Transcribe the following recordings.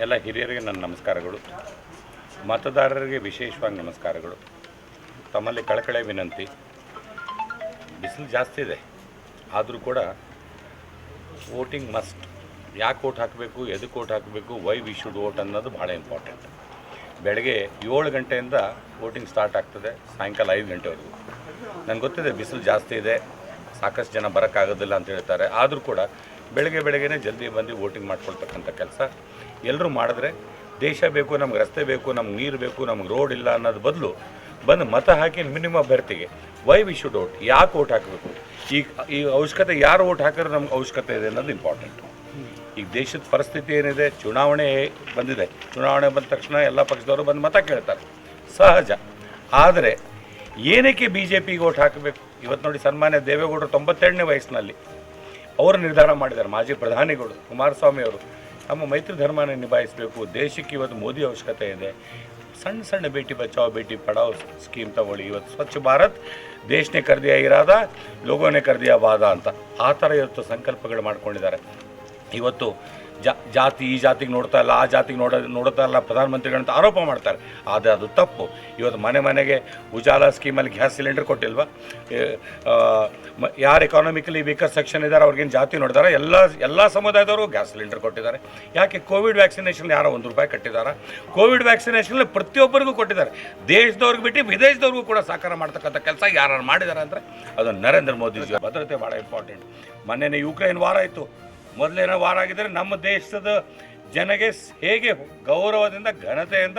ಎಲ್ಲ ಹಿರಿಯರಿಗೆ ನನ್ನ ನಮಸ್ಕಾರಗಳು. ಮತದಾರರಿಗೆ ವಿಶೇಷವಾಗಿ ನಮಸ್ಕಾರಗಳು. ತಮ್ಮಲ್ಲಿ ಕಳಕಳೆ ವಿನಂತಿ. ಬಿಸಿಲು ಜಾಸ್ತಿ ಇದೆ. ಆದರೂ ಕೂಡ ವೋಟಿಂಗ್ ಮಸ್ಟ್. ಯಾಕೆ ಓಟ್ ಹಾಕಬೇಕು ಎದಕ್ಕೆ ಓಟ್ ಹಾಕಬೇಕು ವೈ ವಿ ಶುಡ್ ವೋಟ್ ಅನ್ನೋದು ಭಾಳ ಇಂಪಾರ್ಟೆಂಟ್ ಬೆಳಗ್ಗೆ ಏಳು ಗಂಟೆಯಿಂದ ವೋಟಿಂಗ್ ಸ್ಟಾರ್ಟ್ ಆಗ್ತದೆ, ಸಾಯಂಕಾಲ ಐದು ಗಂಟೆವರೆಗೂ. ನನಗೆ ಗೊತ್ತಿದೆ ಬಿಸಿಲು ಜಾಸ್ತಿ ಇದೆ, ಸಾಕಷ್ಟು ಜನ ಬರೋಕ್ಕಾಗೋದಿಲ್ಲ ಅಂತ ಹೇಳ್ತಾರೆ. ಆದರೂ ಕೂಡ ಬೆಳಗ್ಗೆ ಬೆಳಗ್ಗೆನೇ ಜಲ್ದಿ ಬಂದು ವೋಟಿಂಗ್ ಮಾಡ್ಕೊಳ್ತಕ್ಕಂಥ ಕೆಲಸ. ಎಲ್ಲರೂ ಮಾಡಿದ್ರೆ ದೇಶ ಬೇಕು, ನಮ್ಗೆ ರಸ್ತೆ ಬೇಕು, ನಮ್ಗೆ ನೀರು ಬೇಕು, ನಮ್ಗೆ ರೋಡ್ ಇಲ್ಲ ಅನ್ನೋದು ಬದಲು ಬಂದು ಮತ ಹಾಕಿ ಮಿನಿಮಮ್ ಅಭ್ಯರ್ಥಿಗೆ. ವೈ ವಿ ಶುಡ್ ಓಟ್ ಯಾಕೆ ಓಟ್ ಹಾಕಬೇಕು? ಈಗ ಈ ಅವಶ್ಯಕತೆ, ಯಾರು ಓಟ್ ಹಾಕಿದ್ರೆ ನಮ್ಗೆ ಅವಶ್ಯಕತೆ ಇದೆ ಅನ್ನೋದು ಇಂಪಾರ್ಟೆಂಟು ಈಗ ದೇಶದ ಪರಿಸ್ಥಿತಿ ಏನಿದೆ, ಚುನಾವಣೆ ಬಂದಿದೆ. ಚುನಾವಣೆ ಬಂದ ತಕ್ಷಣ ಎಲ್ಲ ಪಕ್ಷದವರು ಬಂದು ಮತ ಕೇಳ್ತಾರೆ. ಸಹಜ. ಆದರೆ ಏನಕ್ಕೆ ಬಿ ಜೆ ಪಿಗೆ ಓಟ್ ಹಾಕಬೇಕು? ಇವತ್ತು ನೋಡಿ ಸನ್ಮಾನ್ಯ ದೇವೇಗೌಡರು ತೊಂಬತ್ತೆರಡನೇ ವಯಸ್ಸಿನಲ್ಲಿ. ಅವರು ನಿರ್ಧಾರ ಮಾಡಿದ್ದಾರೆ. ಮಾಜಿ ಪ್ರಧಾನಿಗಳು, ಕುಮಾರಸ್ವಾಮಿ ಅವರು ನಮ್ಮ ಮೈತ್ರಿ ಧರ್ಮನ ನಿಭಾಯಿಸಬೇಕು. ದೇಶಕ್ಕೆ ಇವತ್ತು ಮೋದಿ ಅವಶ್ಯಕತೆ ಇದೆ. ಸಣ್ಣ ಸಣ್ಣ ಭೇಟಿ ಬಚಾವ್, ಭೇಟಿ ಪಡಾವ್ ಸ್ಕೀಮ್ ತಗೊಳ್ಳಿ. ಇವತ್ತು ಸ್ವಚ್ಛ ಭಾರತ್, ದೇಶನೇ ಕರ್ದಿಯ ಇರಾದ, ಲೋಗೋನೇ ಕರ್ದಿಯ ಬಾದ ಅಂತ. ಆ ಥರ ಇವತ್ತು ಸಂಕಲ್ಪಗಳು ಮಾಡ್ಕೊಂಡಿದ್ದಾರೆ. ಇವತ್ತು ಜಾತಿ ಈ ಜಾತಿಗೆ ನೋಡ್ತಾ ಇಲ್ಲ, ಆ ಜಾತಿಗೆ ನೋಡ, ನೋಡ್ತಾ ಇಲ್ಲ ಪ್ರಧಾನಮಂತ್ರಿಗಳಂತ ಆರೋಪ ಮಾಡ್ತಾರೆ. ಆದರೆ ಅದು ತಪ್ಪು. ಇವತ್ತು ಮನೆ ಮನೆಗೆ ಉಜಾಲ ಸ್ಕೀಮಲ್ಲಿ ಗ್ಯಾಸ್ ಸಿಲಿಂಡರ್ ಕೊಟ್ಟಿಲ್ವ? ಯಾರು ಎಕಾನಮಿಕಲಿ ವೀಕರ್ ಸೆಕ್ಷನ್ ಇದ್ದಾರೆ ಅವ್ರಿಗೇನು ಜಾತಿ ನೋಡಿದಾರೆ? ಎಲ್ಲ ಎಲ್ಲ ಸಮುದಾಯದವರು ಗ್ಯಾಸ್ ಸಿಲಿಂಡರ್ ಕೊಟ್ಟಿದ್ದಾರೆ. ಯಾಕೆ ಕೋವಿಡ್ ವ್ಯಾಕ್ಸಿನೇಷನ್ ಯಾರೋ ಒಂದು ರೂಪಾಯಿ ಕಟ್ಟಿದ್ದಾರೆ ಕೋವಿಡ್ ವ್ಯಾಕ್ಸಿನೇಷನ್ ಪ್ರತಿಯೊಬ್ಬರಿಗೂ ಕೊಟ್ಟಿದ್ದಾರೆ. ದೇಶದವ್ರಿಗೆ ಬಿಟ್ಟು ವಿದೇಶದವ್ರಿಗೂ ಕೂಡ ಸಹಕಾರ ಮಾಡ್ತಕ್ಕಂಥ ಕೆಲಸ ಯಾರು ಮಾಡಿದ್ದಾರೆ ಅಂದರೆ ಅದು ನರೇಂದ್ರ ಮೋದಿಜಿ. ಭದ್ರತೆ ಭಾಳ ಇಂಪಾರ್ಟೆಂಟ್ ಮೊನ್ನೆನೇ ಯುಕ್ರೈನ್ ವಾರ ಆಯಿತು. ಮೊದಲೇನೋ ವಾರ ಆಗಿದ್ದರೆ ನಮ್ಮ ದೇಶದ ಜನಗೆ ಹೇಗೆ ಗೌರವದಿಂದ, ಘನತೆಯಿಂದ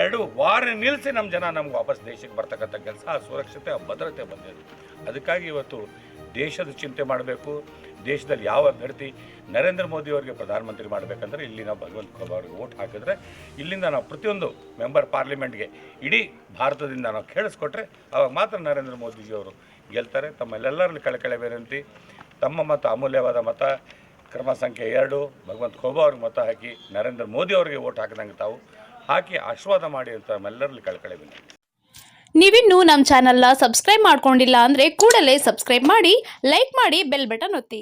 ಎರಡು ವಾರ ನಿಲ್ಲಿಸಿ ನಮ್ಮ ಜನ ನಮ್ಗೆ ವಾಪಸ್ ದೇಶಕ್ಕೆ ಬರ್ತಕ್ಕಂಥ ಕೆಲಸ. ಆ ಸುರಕ್ಷತೆ, ಆ ಭದ್ರತೆ ಬಂದಿದೆ. ಅದಕ್ಕಾಗಿ ಇವತ್ತು ದೇಶದ ಚಿಂತೆ ಮಾಡಬೇಕು. ದೇಶದಲ್ಲಿ ಯಾವ ಅಭ್ಯರ್ಥಿ ನರೇಂದ್ರ ಮೋದಿ ಅವರಿಗೆ ಪ್ರಧಾನಮಂತ್ರಿ ಮಾಡಬೇಕಂದ್ರೆ ಇಲ್ಲಿ ನಾವು ಭಗವಂತ ಅವ್ರಿಗೆ ಓಟ್ ಹಾಕಿದ್ರೆ ಇಲ್ಲಿಂದ ನಾವು ಪ್ರತಿಯೊಂದು ಮೆಂಬರ್ ಪಾರ್ಲಿಮೆಂಟ್ಗೆ ಇಡೀ ಭಾರತದಿಂದ ನಾವು ಕೇಳಿಸ್ಕೊಟ್ರೆ ಅವಾಗ ಮಾತ್ರ ನರೇಂದ್ರ ಮೋದಿಜಿಯವರು ಗೆಲ್ತಾರೆ. ತಮ್ಮಲ್ಲೆಲ್ಲರಲ್ಲಿ ಕಳಕಳೆ ವಿನಂತಿ. ತಮ್ಮ ಮತ, ಅಮೂಲ್ಯವಾದ ಮತ. ಕ್ರಮ ಸಂಖ್ಯೆ ಎರಡು, ಭಗವಂತ ಖೋಬಾ ಅವ್ರಿಗೆ ಮತ ಹಾಕಿ ನರೇಂದ್ರ ಮೋದಿ ಅವರಿಗೆ ಓಟ್ ಹಾಕಿದಂಗೆ ತಾವು ಹಾಕಿ ಆಶೀರ್ವಾದ ಮಾಡಿ ಅಂತ ನಮ್ಮೆಲ್ಲರಲ್ಲಿ ಕಳಕಳೆ ವಿನಂತಿ. ನೀವಿನ್ನೂ ನಮ್ಮ ಚಾನಲ್ನ ಸಬ್ಸ್ಕ್ರೈಬ್ ಮಾಡ್ಕೊಂಡಿಲ್ಲ ಅಂದರೆ ಕೂಡಲೇ ಸಬ್ಸ್ಕ್ರೈಬ್ ಮಾಡಿ, ಲೈಕ್ ಮಾಡಿ, ಬೆಲ್ ಬಟನ್ ಒತ್ತಿ.